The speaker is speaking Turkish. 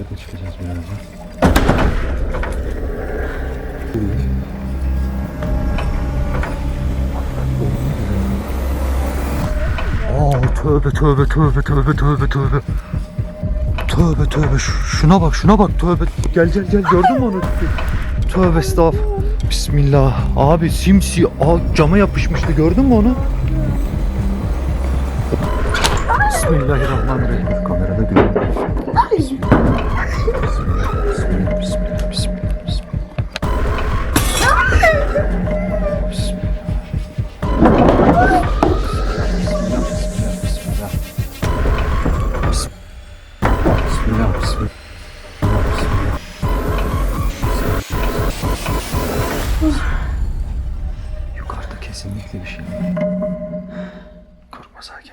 Bakacağız birazdan. Aa tövbe tövbe tövbe tövbe tövbe tövbe. Tövbe tövbe şuna bak şuna bak tövbe. Gel gel gel gördün mü onu? Tövbe estağf. Bismillah. Abi simsi cama yapışmıştı gördün mü onu? Bismillahirrahmanirrahim. Kamerada görüyorum. Yukarıda kesinlikle bir şey var. Korkma sakin.